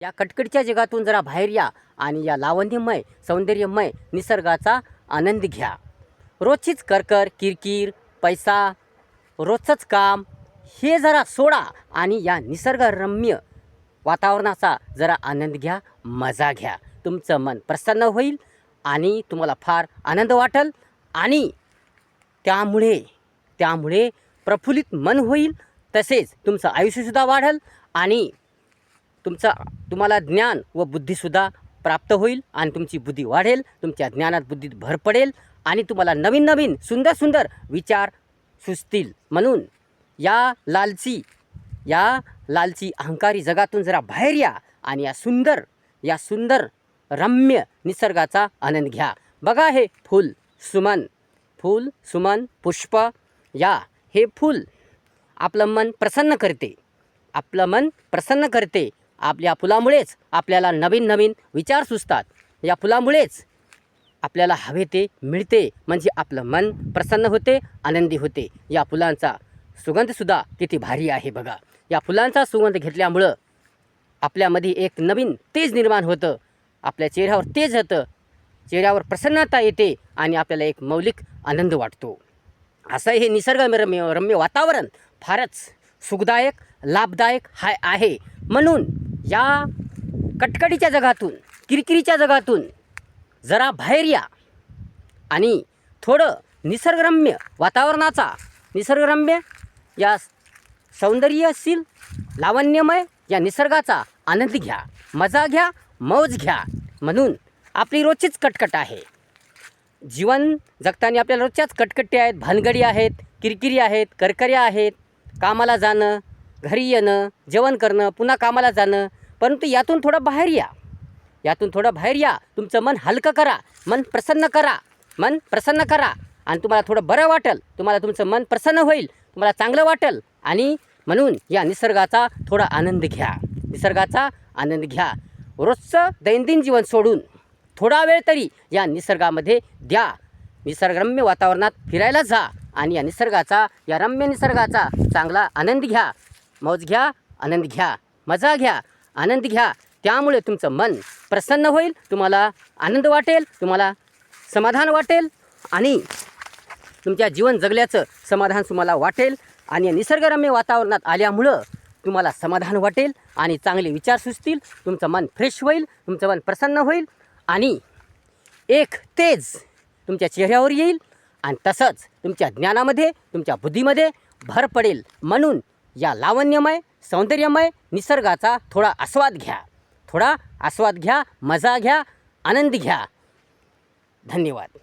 या कटकडच्या जगातून जरा बाहेर या आणि या लावण्यमय सौंदर्यमय निसर्गाचा आनंद घ्या. रोजचीच करकर किरकिर पैसा रोजचंच काम हे जरा सोडा आणि या निसर्गरम्य वातावरणाचा जरा आनंद घ्या मजा घ्या. तुमचं मन प्रसन्न होईल आणि तुम्हाला फार आनंद वाटेल आणि त्यामुळे त्यामुळे प्रफुल्लित मन होईल तसेच तुमचं आयुष्यसुद्धा वाढेल आणि तुमचं तुम्हाला ज्ञान व बुद्धीसुद्धा प्राप्त होईल आणि तुमची बुद्धी वाढेल तुमच्या ज्ञानात बुद्धीत भर पडेल आणि तुम्हाला नवीन नवीन सुंदर सुंदर विचार सुचतील. म्हणून या लालची या लालची अहंकारी जगातून जरा बाहेर या आणि या सुंदर या सुंदर रम्य निसर्गाचा आनंद घ्या. बघा हे फूल सुमन फूल सुमन पुष्प या हे फूल आपलं मन प्रसन्न करते. आपलं मन प्रसन्न करते. आपल्या फुलामुळेच आपल्याला नवीन नवीन विचार सुचतात. या फुलामुळेच आपल्याला हवे ते मिळते. म्हणजे आपलं मन प्रसन्न होते आनंदी होते. या फुलांचा सुगंधसुद्धा किती भारी आहे बघा. या फुलांचा सुगंध घेतल्यामुळं आपल्यामध्ये एक नवीन तेज निर्माण होतं. आपल्या चेहऱ्यावर तेज होतं. चेहऱ्यावर प्रसन्नता येते आणि आपल्याला एक मौलिक आनंद वाटतो. असं हे निसर्गरम्य रम्य वातावरण फारच सुखदायक लाभदायक हाय आहे. म्हणून या कटकटीच्या जगातून किरकिरीच्या जगातून जरा बाहेर या. आणि थोडं निसर्गरम्य वातावरणाचा निसर्गरम्य या सौंदर्यशील लावण्यमय या निसर्गाचा आनंद घ्या मजा घ्या मौज घ्या म्हणून आपली रोजचीच कटकट आहे. जीवन जगताना आपल्याला रोजच्याच कटकटी आहेत भानगडी आहेत किरकिरी आहेत करकऱ्या आहेत कामाला जाणं घरी येणं जेवण करणं पुन्हा कामाला जाणं परंतु यातून थोडं बाहेर या. यातून थोडं बाहेर या. तुमचं मन हलकं करा. मन प्रसन्न करा. मन प्रसन्न करा. आणि तुम्हाला थोडं बरं वाटेल. तुम्हाला तुमचं मन प्रसन्न होईल. तुम्हाला चांगलं वाटेल. आणि म्हणून या निसर्गाचा थोडा आनंद घ्या. निसर्गाचा आनंद घ्या. रोजचं दैनंदिन जीवन सोडून थोडा वेळ तरी या निसर्गामध्ये द्या. निसर्गरम्य वातावरणात फिरायला जा. आणि या निसर्गाचा या रम्य निसर्गाचा चांगला आनंद घ्या. मौज घ्या आनंद घ्या मजा घ्या आनंद घ्या. त्यामुळे तुमचं मन प्रसन्न होईल तुम्हाला आनंद वाटेल तुम्हाला समाधान वाटेल आणि तुमच्या जीवन जगल्याचं समाधान तुम्हाला वाटेल आणि निसर्गरम्य वातावरणात आल्यामुळं तुम्हाला समाधान वाटेल आणि चांगले विचार सुचतील तुमचं मन फ्रेश होईल तुमचं मन प्रसन्न होईल आणि एक तेज तुमच्या चेहऱ्यावर येईल आणि तसंच तुमच्या ज्ञानामध्ये तुमच्या बुद्धीमध्ये भर पडेल म्हणून या लावण्यमय सौंदर्यमय निसर्गाचा थोडा आस्वाद घ्या. थोडा आस्वाद घ्या मजा घ्या आनंद घ्या. धन्यवाद.